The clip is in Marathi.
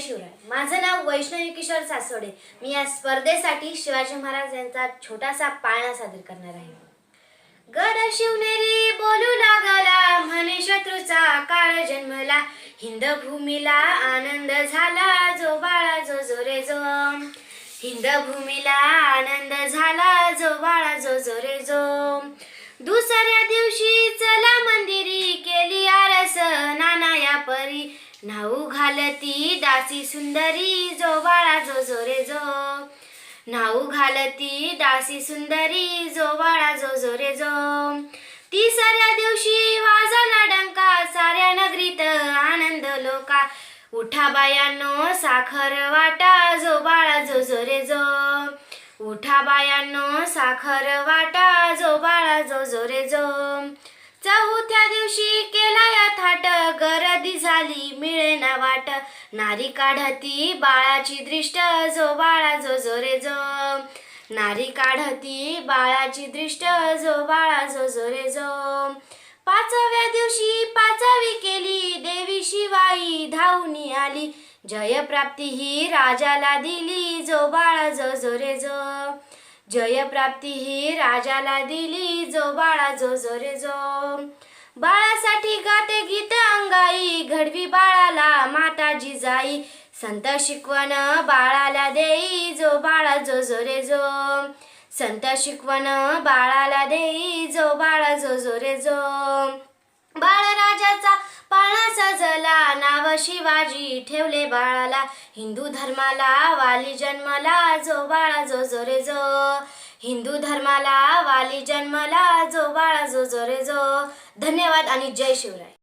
ज्ञानेश्वर सासोडे मी या स्पर्धेसाठी शिवाजी महाराज यांचा छोटासा पाळणा सादर करणार आहे. गड शिवनेरी बोलू लागला म्हणे शत्रूचा काळ जन्मला. हिंद भूमीला आनंद झाला जो बाळा जो जो रे जो. हिंद भूमीला आनंद घालती दासी सुंदरी जो बाळा जो जो रे जो. नाऊ घालती दासी सुंदरी जो बाळा जो जो. रे जो तिसऱ्या दिवशी वाजला डंका साऱ्या नगरीत आनंद लोका. उठा बायांनो साखर वाटा जो बाळा जो जो रे जो. उठा बायांनो साखर वाटा जो बाळा जो जो. रे जो चौथ्या दिवशी केला या थाट गर्दी झाली वाट. नारी काढती बाळाची दृष्ट जो बाळा जो जो रे जो. नारी काढती बाळाची दृष्ट जो बाळा जो जो रे जो. पाचव्या दिवशी पाचवी केली देवी शिवाई धावणी आली. जयप्राप्ती ही राजाला दिली जो बाळा जो जो रे जो. जयप्राप्ती ही राजाला दिली जो बाळा जो जो रे जो. बाळासाठी गाते गीत अंगाई घडवी बाळा संत शिकवण बाळाला देई जो बाळा जो जो रे जो. संत शिकवण बाळाला देई जो बाळा जो जो रे जो. बाळराजाचा पाळणा सजला नाव शिवाजी ठेवले बाळाला. हिंदू धर्माला वाली जन्मला जो बाळा जो जो रे जो. हिंदू धर्माला वाली जन्मला जो बाळा जो जो रे जो. धन्यवाद आणि जय शिवराय.